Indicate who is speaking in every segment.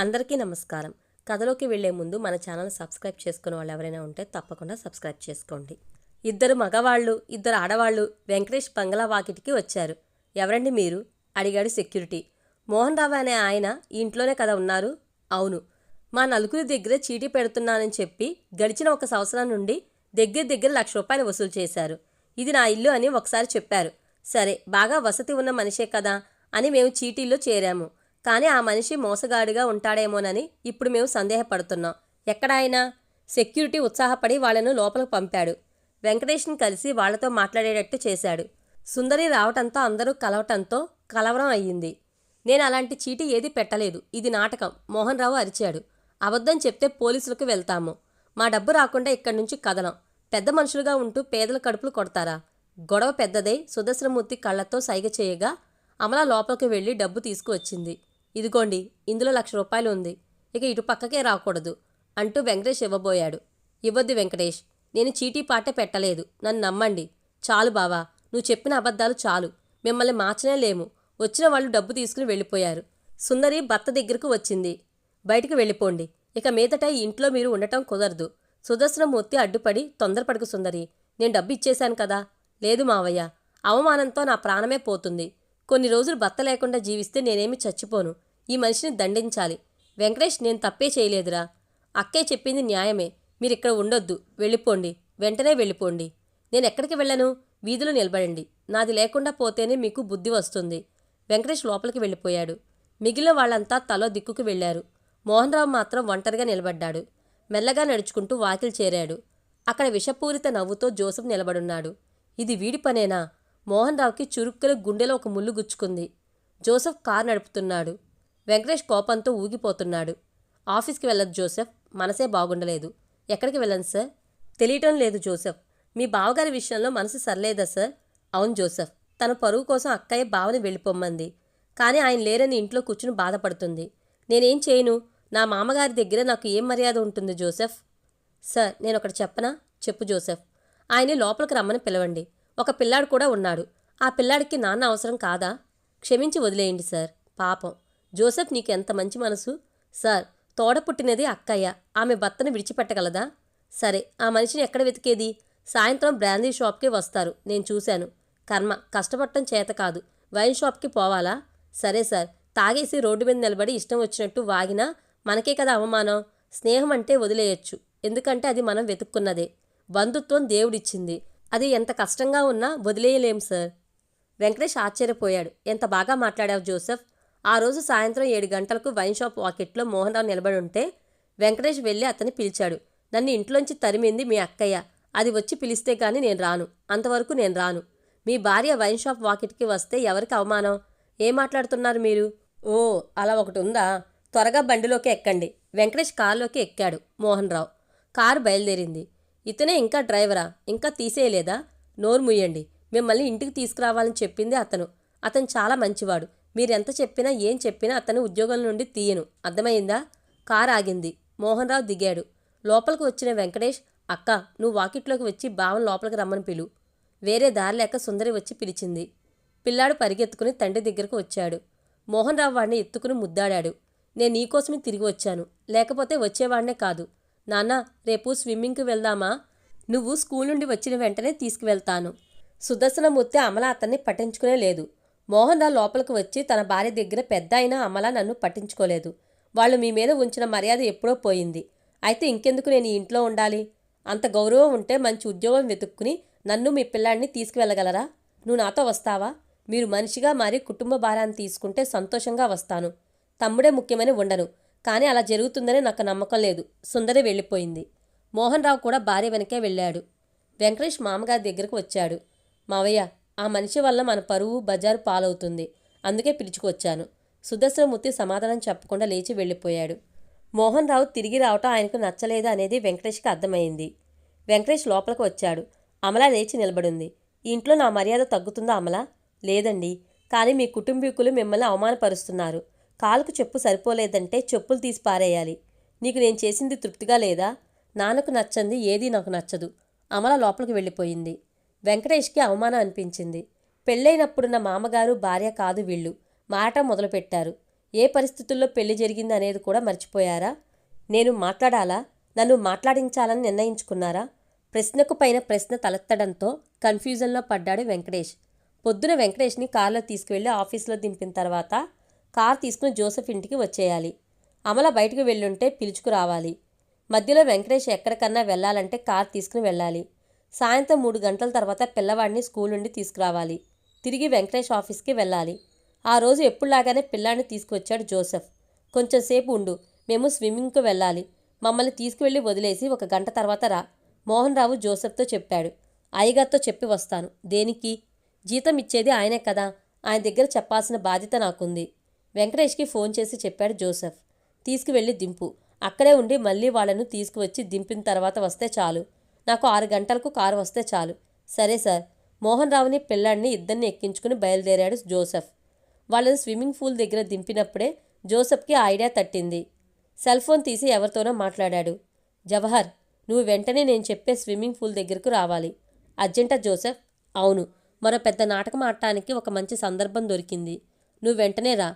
Speaker 1: అందరికీ నమస్కారం. కథలోకి వెళ్ళే ముందు మన ఛానల్ సబ్స్క్రైబ్ చేసుకున్న వాళ్ళు ఎవరైనా ఉంటే తప్పకుండా సబ్స్క్రైబ్ చేసుకోండి. ఇద్దరు మగవాళ్ళు ఇద్దరు ఆడవాళ్ళు వెంకటేష్ బంగ్లా వాకిటికి వచ్చారు. ఎవరండి మీరు? అడిగాడు సెక్యూరిటీ. మోహన్ రావు అనే ఆయన ఈ ఇంట్లోనే కదా ఉన్నారు? అవును. మా నలుగురి దగ్గర చీటీ పెడుతున్నానని చెప్పి గడిచిన ఒక సంవత్సరం నుండి దగ్గర దగ్గర లక్ష రూపాయలు వసూలు చేశారు. ఇది నా ఇల్లు అని ఒకసారి చెప్పారు. సరే బాగా వసతి ఉన్న మనిషే కదా అని మేము చీటీల్లో చేరాము. కానీ ఆ మనిషి మోసగాడిగా ఉంటాడేమోనని ఇప్పుడు మేము సందేహపడుతున్నాం. ఎక్కడ ఆయన సెక్యూరిటీ ఉత్సాహపడి వాళ్ళను లోపలికి పంపాడు. వెంకటేష్ని కలిసి వాళ్ళతో మాట్లాడేటట్టు చేశాడు. సుందరి రావటంతో అందరూ కలవటంతో కలవరం అయ్యింది. నేను అలాంటి చీటీ ఏది పెట్టలేదు. ఇది నాటకం. మోహన్ రావు అరిచాడు. అబద్ధం చెప్తే పోలీసులకు వెళ్తాము. మా డబ్బు రాకుండా ఇక్కడి నుంచి కదలం. పెద్ద మనుషులుగా ఉంటూ పేదల కడుపులు కొడతారా? గొడవ పెద్దదై. సుదర్శనమూర్తి కళ్ళతో సైగ చేయగా అమల లోపలికి వెళ్ళి డబ్బు తీసుకువచ్చింది. ఇదిగోండి ఇందులో లక్ష రూపాయలు ఉంది. ఇక ఇటు పక్కకే రాకూడదు అంటూ వెంకటేష్ ఇవ్వబోయాడు. ఇవ్వద్దు వెంకటేష్ నేను చీటీ పాటే పెట్టలేదు. నన్ను నమ్మండి. చాలు బావా నువ్వు చెప్పిన అబద్ధాలు చాలు. మిమ్మల్ని మార్చనే లేము. వచ్చిన వాళ్ళు డబ్బు తీసుకుని వెళ్ళిపోయారు. సుందరి భర్త దగ్గరకు వచ్చింది. బయటికి వెళ్ళిపోండి. ఇక మీదట ఈ ఇంట్లో మీరు ఉండటం కుదరదు. సుదర్శనమూర్తి అడ్డుపడి తొందరపడకు సుందరి నేను డబ్బు ఇచ్చేశాను కదా? లేదు మావయ్య అవమానంతో నా ప్రాణమే పోతుంది. కొన్ని రోజులు భర్త లేకుండా జీవిస్తే నేనేమి చచ్చిపోను. ఈ మనిషిని దండించాలి. వెంకటేష్ నేను తప్పే చేయలేదురా. అక్కే చెప్పింది న్యాయమే. మీరు ఇక్కడ ఉండొద్దు. వెళ్ళిపోండి. వెంటనే వెళ్ళిపోండి. నేను ఎక్కడికి వెళ్ళను? వీధిలో నిలబడండి. నాది లేకుండా పోతేనే మీకు బుద్ధి వస్తుంది. వెంకటేష్ లోపలికి వెళ్ళిపోయాడు. మిగిలిన వాళ్ళంతా తలో దిక్కుకు వెళ్ళారు మోహన్రావు మాత్రం ఒంటరిగా నిలబడ్డాడు. మెల్లగా నడుచుకుంటూ వాకిలి చేరాడు. అక్కడ విషపూరిత నవ్వుతో జోసఫ్ నిలబడున్నాడు. ఇది వీడి పనేనా? మోహన్ రావుకి చురుక్కున గుండెలో ఒక ముళ్ళు గుచ్చుకుంది. జోసెఫ్ కారు నడుపుతున్నాడు. వెంకటేష్ కోపంతో ఊగిపోతున్నాడు. ఆఫీస్కి వెళ్ళదు జోసెఫ్. మనసే బాగుండలేదు. ఎక్కడికి వెళ్ళను సార్? తెలియటం లేదు జోసెఫ్. మీ బావగారి విషయంలో మనసు సర్లేదా సార్? అవును జోసెఫ్. తన పరువు కోసం అక్కయ్య బావని వెళ్ళిపోమ్మంది. కానీ ఆయన లేరని ఇంట్లో కూర్చుని బాధపడుతుంది. నేనేం చేయను? నా మామగారి దగ్గర నాకు ఏం మర్యాద ఉంటుంది జోసెఫ్? సార్ నేను ఒకటి చెప్పనా? చెప్పు జోసెఫ్. ఆయన్ని లోపలికి రమ్మని పిలవండి. ఒక పిల్లాడు కూడా ఉన్నాడు. ఆ పిల్లాడికి నాన్న అవసరం కాదా? క్షమించి వదిలేయండి సార్. పాపం. జోసెఫ్ నీకు ఎంత మంచి మనసు? సార్ తోడ పుట్టినది అక్కయ్య. ఆమె భర్తను విడిచిపెట్టగలదా? సరే ఆ మనిషిని ఎక్కడ వెతికేది? సాయంత్రం బ్రాందీ షాప్కి వస్తారు. నేను చూశాను. కర్మ. కష్టపడటం చేత కాదు. వైన్ షాప్కి పోవాలా? సరే సార్. తాగేసి రోడ్డు మీద నిలబడి ఇష్టం వచ్చినట్టు వాగినా మనకే కదా అవమానం? స్నేహం అంటే వదిలేయొచ్చు. ఎందుకంటే అది మనం వెతుక్కున్నదే. బంధుత్వం దేవుడిచ్చింది. అది ఎంత కష్టంగా ఉన్నా వదిలేయలేం సార్. వెంకటేష్ ఆశ్చర్యపోయాడు. ఎంత బాగా మాట్లాడావు జోసెఫ్. ఆ రోజు సాయంత్రం ఏడు గంటలకు వైన్ షాప్ వాకెట్లో మోహన్ రావు నిలబడి ఉంటే వెంకటేష్ వెళ్ళి అతన్ని పిలిచాడు. నన్ను ఇంట్లోంచి తరిమింది మీ అక్కయ్య. అది వచ్చి పిలిస్తే కానీ నేను రాను. అంతవరకు నేను రాను. మీ భార్య వైన్ షాప్ వాకిట్కి వస్తే ఎవరికి అవమానం? ఏం మాట్లాడుతున్నారు మీరు? ఓ అలా ఒకటి ఉందా? త్వరగా బండిలోకి ఎక్కండి. వెంకటేష్ కారులోకి ఎక్కాడు మోహన్ రావు కారు బయలుదేరింది. ఇతనే ఇంకా డ్రైవరా? ఇంకా తీసేయలేదా? నోరు ముయ్యండి మిమ్మల్ని ఇంటికి తీసుకురావాలని చెప్పింది అతను. అతను చాలా మంచివాడు. మీరెంత చెప్పినా ఏం చెప్పినా అతను ఉద్యోగం నుండి తీయను. అర్థమైందా? కారు ఆగింది. మోహన్ రావు దిగాడు. లోపలికి వచ్చిన వెంకటేష్ అక్క నువ్వు వాకిట్లోకి వచ్చి బావన్ లోపలికి రమ్మని పిలు. వేరే దారి లేక సుందరి వచ్చి పిలిచింది. పిల్లాడు పరిగెత్తుకుని తండ్రి దగ్గరకు వచ్చాడు. మోహన్ రావు వాడిని ఎత్తుకుని ముద్దాడాడు. నేను నీకోసమే తిరిగి వచ్చాను. లేకపోతే వచ్చేవాడినే కాదు. నాన్న రేపు స్విమ్మింగ్కి వెళ్దామా? నువ్వు స్కూల్ నుండి వచ్చిన వెంటనే తీసుకువెళ్తాను. సుదర్శనమూర్తి అమల అతన్ని పట్టించుకునే లేదు. మోహన్ లోపలికి వచ్చి తన భార్య దగ్గర పెద్ద అయిన అమల నన్ను పట్టించుకోలేదు. వాళ్ళు మీ మీద ఉంచిన మర్యాద ఎప్పుడో పోయింది. అయితే ఇంకెందుకు నేను ఇంట్లో ఉండాలి? అంత గౌరవం ఉంటే మంచి ఉద్యోగం వెతుక్కుని నన్ను మీ పిల్లాడిని తీసుకువెళ్ళగలరా? నువ్వు నాతో వస్తావా? మీరు మనిషిగా మారి కుటుంబ భారాన్ని తీసుకుంటే సంతోషంగా వస్తాను. తమ్ముడే ముఖ్యమని ఉండను. కానీ అలా జరుగుతుందని నాకు నమ్మకం లేదు. సుందరి వెళ్ళిపోయింది. మోహన్ రావు కూడా భార్య వెనకే వెళ్ళాడు. వెంకటేష్ మామగారి దగ్గరకు వచ్చాడు. మావయ్య ఆ మనిషి వల్ల మన పరువు బజారు పాలవుతుంది. అందుకే పిలుచుకొచ్చాను. సుదర్శనమూర్తి సమాధానం చెప్పకుండా లేచి వెళ్ళిపోయాడు. మోహన్ రావు తిరిగి రావటం ఆయనకు నచ్చలేదు అనేది వెంకటేష్కి అర్థమైంది. వెంకటేష్ లోపలికి వచ్చాడు. అమల లేచి నిలబడింది. ఇంట్లో నా మర్యాద తగ్గుతుందా అమల? లేదండి. కానీ మీ కుటుంబీకులు మిమ్మల్ని అవమానపరుస్తున్నారు. కాలుకు చెప్పు సరిపోలేదంటే చెప్పులు తీసి పారేయాలి. నీకు నేను చేసింది తృప్తిగా లేదా? నాన్నకు నచ్చంది ఏదీ నాకు నచ్చదు. అమల లోపలికి వెళ్ళిపోయింది. వెంకటేష్కి అవమానం అనిపించింది. పెళ్ళైనప్పుడున్న మామగారు భార్య కాదు వీళ్ళు. మాట మొదలుపెట్టారు. ఏ పరిస్థితుల్లో పెళ్ళి జరిగింది అనేది కూడా మర్చిపోయారా? నేను మాట్లాడాలా? నన్ను మాట్లాడించాలని నిర్ణయించుకున్నారా? ప్రశ్నకు పైన ప్రశ్న తలెత్తడంతో కన్ఫ్యూజన్లో పడ్డాడు వెంకటేష్. పొద్దున వెంకటేష్ని కారులో తీసుకువెళ్ళి ఆఫీస్లో దింపిన తర్వాత కార్ తీసుకుని జోసెఫ్ ఇంటికి వచ్చేయాలి. అమల బయటకు వెళ్ళుంటే పిలుచుకురావాలి మధ్యలో వెంకటేష్ ఎక్కడికన్నా వెళ్ళాలంటే కార్ తీసుకుని వెళ్ళాలి. సాయంత్రం మూడు గంటల తర్వాత పిల్లవాడిని స్కూల్ నుండి తీసుకురావాలి. తిరిగి వెంకటేష్ ఆఫీస్కి వెళ్ళాలి. ఆ రోజు ఎప్పుడులాగానే పిల్లాడిని తీసుకువచ్చాడు జోసెఫ్. కొంచెం సేపు ఉండు మేము స్విమ్మింగ్కు వెళ్ళాలి. మమ్మల్ని తీసుకువెళ్ళి వదిలేసి ఒక గంట తర్వాత రా మోహన్ రావు జోసెఫ్తో చెప్పాడు. అయ్యగారితో చెప్పి వస్తాను. దేనికి? జీతం ఇచ్చేది ఆయనే కదా. ఆయన దగ్గర చెప్పాల్సిన బాధ్యత నాకుంది. వెంకటేష్కి ఫోన్ చేసి చెప్పాడు జోసెఫ్. తీసుకువెళ్ళి దింపు. అక్కడే ఉండి మళ్ళీ వాళ్ళను తీసుకువచ్చి దింపిన తర్వాత వస్తే చాలు. నాకు ఆరు గంటలకు కారు వస్తే చాలు. సరే సార్. మోహన్ రావుని పిల్లాడిని ఇద్దరిని ఎక్కించుకుని బయలుదేరాడు జోసెఫ్. వాళ్ళని స్విమ్మింగ్ పూల్ దగ్గర దింపినప్పుడే జోసెఫ్కి ఐడియా తట్టింది. సెల్ ఫోన్ తీసి ఎవరితోనో మాట్లాడాడు. జవహర్ నువ్వు వెంటనే నేను చెప్పే స్విమ్మింగ్ పూల్ దగ్గరకు రావాలి. అర్జెంటా జోసెఫ్? అవును. మరో పెద్ద నాటకం ఆడటానికి ఒక మంచి సందర్భం దొరికింది. నువ్వు వెంటనే రా.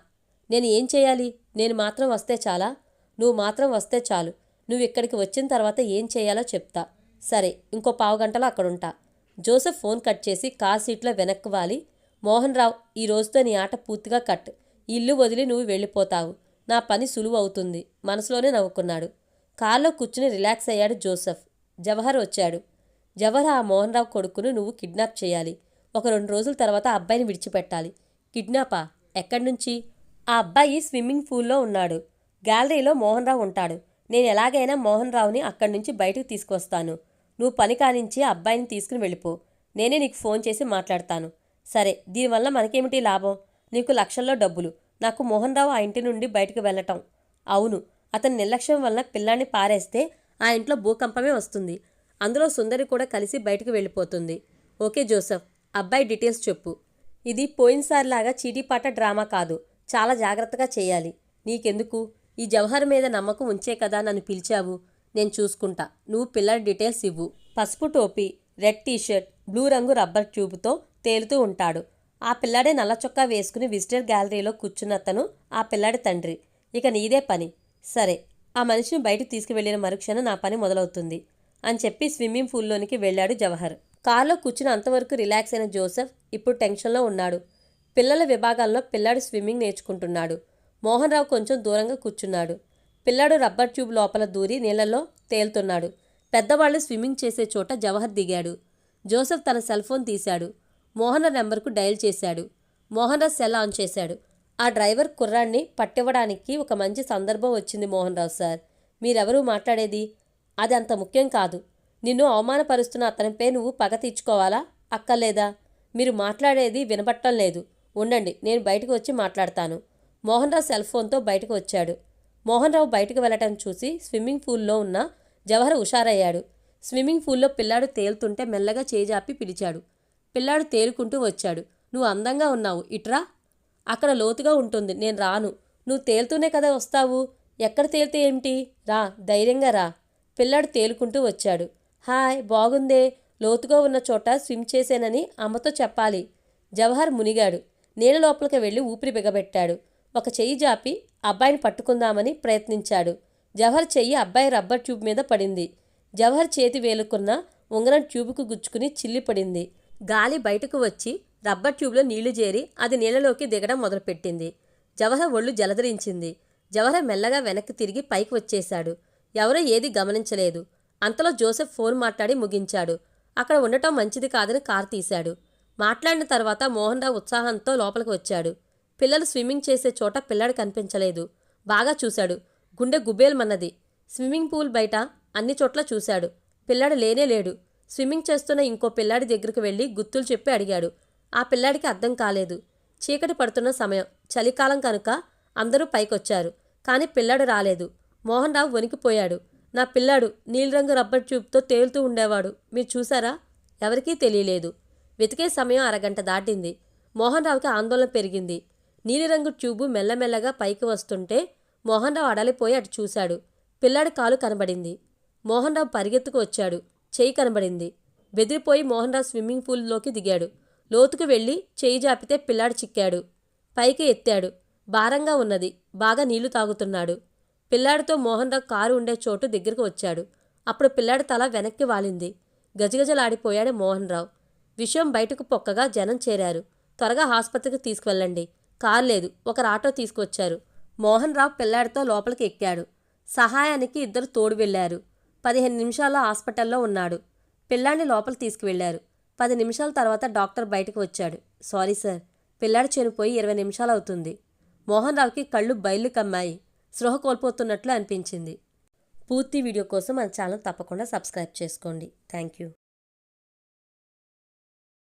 Speaker 1: నేను ఏం చేయాలి? నేను మాత్రం వస్తే చాలా? నువ్వు మాత్రం వస్తే చాలు. నువ్వు ఇక్కడికి వచ్చిన తర్వాత ఏం చేయాలో చెప్తా. సరే ఇంకో పావు గంటలో అక్కడుంటా. జోసెఫ్ ఫోన్ కట్ చేసి కార్ సీట్లో వెనక్కి వాలి. మోహన్ రావు ఈ రోజుతో నీ ఆట పూర్తిగా కట్. ఇల్లు వదిలి నువ్వు వెళ్ళిపోతావు. నా పని సులువు అవుతుంది. మనసులోనే నవ్వుకున్నాడు. కార్లో కూర్చుని రిలాక్స్ అయ్యాడు జోసెఫ్. జవహర్ వచ్చాడు. జవహర్ ఆ మోహన్ రావు కొడుకును నువ్వు కిడ్నాప్ చేయాలి. ఒక రెండు రోజుల తర్వాత అబ్బాయిని విడిచిపెట్టాలి. కిడ్నాపా? ఎక్కడి నుంచి? ఆ అబ్బాయి స్విమ్మింగ్ పూల్లో ఉన్నాడు. గ్యాలరీలో మోహన్ రావు ఉంటాడు. నేను ఎలాగైనా మోహన్ రావుని అక్కడి నుంచి బయటకు తీసుకొస్తాను. నువ్వు పని కానించి అబ్బాయిని తీసుకుని వెళ్ళిపో. నేనే నీకు ఫోన్ చేసి మాట్లాడతాను. సరే దీనివల్ల మనకేమిటి లాభం? నీకు లక్షల్లో డబ్బులు. నాకు మోహన్ రావు ఆ ఇంటి నుండి బయటకు వెళ్ళటం. అవును అతని నిర్లక్ష్యం వలన పిల్లాన్ని పారేస్తే ఆ ఇంట్లో భూకంపమే వస్తుంది. అందులో సుందరి కూడా కలిసి బయటకు వెళ్ళిపోతుంది. ఓకే జోసెఫ్ అబ్బాయి డీటెయిల్స్ చెప్పు. ఇది పోయినసారిలాగా చీటీపాట డ్రామా కాదు. చాలా జాగ్రత్తగా చేయాలి. నీకెందుకు? ఈ జవహర్ మీద నమ్మకం ఉంచే కదా నన్ను పిలిచావు. నేను చూసుకుంటా. నువ్వు పిల్లల డీటెయిల్స్ ఇవ్వు. పసుపు టోపీ రెడ్ టీషర్ట్ బ్లూ రంగు రబ్బర్ ట్యూబ్తో తేలుతూ ఉంటాడు. ఆ పిల్లాడే నల్ల చొక్కా వేసుకుని విజిటర్ గ్యాలరీలో కూర్చున్నతను ఆ పిల్లాడి తండ్రి. ఇక నీదే పని. సరే ఆ మనిషిని బయట తీసుకువెళ్ళిన మరుక్షణం నా పని మొదలవుతుంది అని చెప్పి స్విమ్మింగ్ పూల్లోనికి వెళ్ళాడు జవహర్. కారులో కూర్చుని అంతవరకు రిలాక్స్ అయిన జోసెఫ్ ఇప్పుడు టెన్షన్లో ఉన్నాడు. పిల్లల విభాగాల్లో పిల్లాడు స్విమ్మింగ్ నేర్చుకుంటున్నాడు. మోహన్ రావు కొంచెం దూరంగా కూర్చున్నాడు. పిల్లాడు రబ్బర్ ట్యూబ్ లోపల దూరి నీళ్ళలో తేలుతున్నాడు. పెద్దవాళ్ళు స్విమ్మింగ్ చేసే చోట జవహర్ దిగాడు. జోసెఫ్ తన సెల్ ఫోన్ తీశాడు. మోహన్ నెంబర్కు డయల్ చేశాడు. మోహన్ రావు సెల్ ఆన్ చేశాడు. ఆ డ్రైవర్ కుర్రాన్ని పట్టివ్వడానికి ఒక మంచి సందర్భం వచ్చింది మోహన్ రావు సార్. మీరెవరూ మాట్లాడేది? అది అంత ముఖ్యం కాదు. నిన్ను అవమానపరుస్తున్న అతనిపై నువ్వు పగ తీర్చుకోవాలా? అక్కర్లేదా? మీరు మాట్లాడేది వినపట్టం లేదు. ఉండండి నేను బయటకు వచ్చి మాట్లాడతాను. మోహన్రావు సెల్ ఫోన్తో బయటకు వచ్చాడు. మోహన్రావు బయటకు వెళ్ళటం చూసి స్విమ్మింగ్ పూల్లో ఉన్న జవహర్ హుషారయ్యాడు. స్విమ్మింగ్ పూల్లో పిల్లాడు తేలుతుంటే మెల్లగా చేజాపి పిలిచాడు. పిల్లాడు తేలుకుంటూ వచ్చాడు. నువ్వు అందంగా ఉన్నావు ఇట్రా. అక్కడ లోతుగా ఉంటుంది నేను రాను. నువ్వు తేలుతూనే కదా వస్తావు. ఎక్కడ తేలితే ఏమిటి? రా ధైర్యంగా రా. పిల్లాడు తేలుకుంటూ వచ్చాడు. హాయ్ బాగుందే. లోతుగా ఉన్న చోట స్విమ్ చేసేనని అమ్మతో చెప్పాలి. జవహర్ మునిగాడు. నీళ్ళ లోపలికి వెళ్ళి ఊపిరి బిగబెట్టాడు. ఒక చెయ్యి జాపి అబ్బాయిని పట్టుకుందామని ప్రయత్నించాడు. జవహర్ చెయ్యి అబ్బాయి రబ్బర్ ట్యూబ్ మీద పడింది. జవహర్ చేతి వేలుకున్న ఉంగరం ట్యూబుకు గుచ్చుకుని చిల్లిపడింది గాలి బయటకు వచ్చి రబ్బర్ ట్యూబ్లో నీళ్ళు చేరి అది నీళ్ళలోకి దిగడం మొదలుపెట్టింది. జవహర్ ఒళ్ళు జలధరించింది. జవహర్ మెల్లగా వెనక్కి తిరిగి పైకి వచ్చేశాడు. ఎవరో ఏది గమనించలేదు. అంతలో జోసెఫ్ ఫోన్ మాట్లాడి ముగించాడు. అక్కడ ఉండటం మంచిది కాదని కారు తీశాడు. మాట్లాడిన తర్వాత మోహన్ రావు ఉత్సాహంతో లోపలికి వచ్చాడు. పిల్లలు స్విమ్మింగ్ చేసే చోట పిల్లాడు కనిపించలేదు. బాగా చూశాడు. గుండె గుబేల్మన్నది. స్విమ్మింగ్ పూల్ బయట అన్ని చోట్ల చూశాడు. పిల్లాడు లేనే లేడు. స్విమ్మింగ్ చేస్తున్న ఇంకో పిల్లాడి దగ్గరికి వెళ్ళి గుర్తులు చెప్పి అడిగాడు. ఆ పిల్లాడికి అర్థం కాలేదు. చీకటి పడుతున్న సమయం. చలికాలం కనుక అందరూ పైకొచ్చారు. కానీ పిల్లాడు రాలేదు. మోహన్ రావు వణికిపోయాడు. నా పిల్లాడు నీలిరంగు రబ్బర్ ట్యూబ్తో తేలుతూ ఉండేవాడు. మీరు చూసారా ఎవరికీ తెలియలేదు. వెతికే సమయం అరగంట దాటింది. మోహన్ రావుకి ఆందోళన పెరిగింది. నీలిరంగు ట్యూబు మెల్లమెల్లగా పైకి వస్తుంటే మోహన్ రావు అడలిపోయి అటు చూశాడు. పిల్లాడి కాలు కనబడింది. మోహన్ రావు పరిగెత్తుకు వచ్చాడు. చెయ్యి కనబడింది. బెదిరిపోయి మోహన్ రావు స్విమ్మింగ్ పూల్లోకి దిగాడు. లోతుకు వెళ్ళి చేయి జాపితే పిల్లాడు చిక్కాడు. పైకి ఎత్తాడు. భారంగా ఉన్నది. బాగా నీళ్ళు తాగుతున్నాడు. పిల్లాడితో మోహన్ రావు కారు ఉండే చోటు దగ్గరకు వచ్చాడు. అప్పుడు పిల్లాడి తల వెనక్కి వాలింది. గజగజలాడిపోయాడు మోహన్ రావు. విషయం బయటకు పొక్కగా జనం చేరారు. త్వరగా ఆసుపత్రికి తీసుకువెళ్ళండి. కారు లేదు. ఒకరు ఆటో తీసుకొచ్చారు మోహన్ రావు పిల్లాడితో లోపలికి ఎక్కాడు. సహాయానికి ఇద్దరు తోడు వెళ్ళారు. పదిహేను నిమిషాల్లో హాస్పిటల్లో ఉన్నాడు. పిల్లాడిని లోపలికి తీసుకువెళ్ళారు పది నిమిషాల తర్వాత డాక్టర్ బయటకు వచ్చాడు. Sorry sir. పిల్లాడు చనిపోయి ఇరవై నిమిషాలు అవుతుంది. మోహన్ రావుకి కళ్ళు బయలు కమ్మాయి. స్పృహ కోల్పోతున్నట్లు అనిపించింది. పూర్తి వీడియో కోసం మన ఛానల్ తప్పకుండా సబ్స్క్రైబ్ చేసుకోండి. Thank you.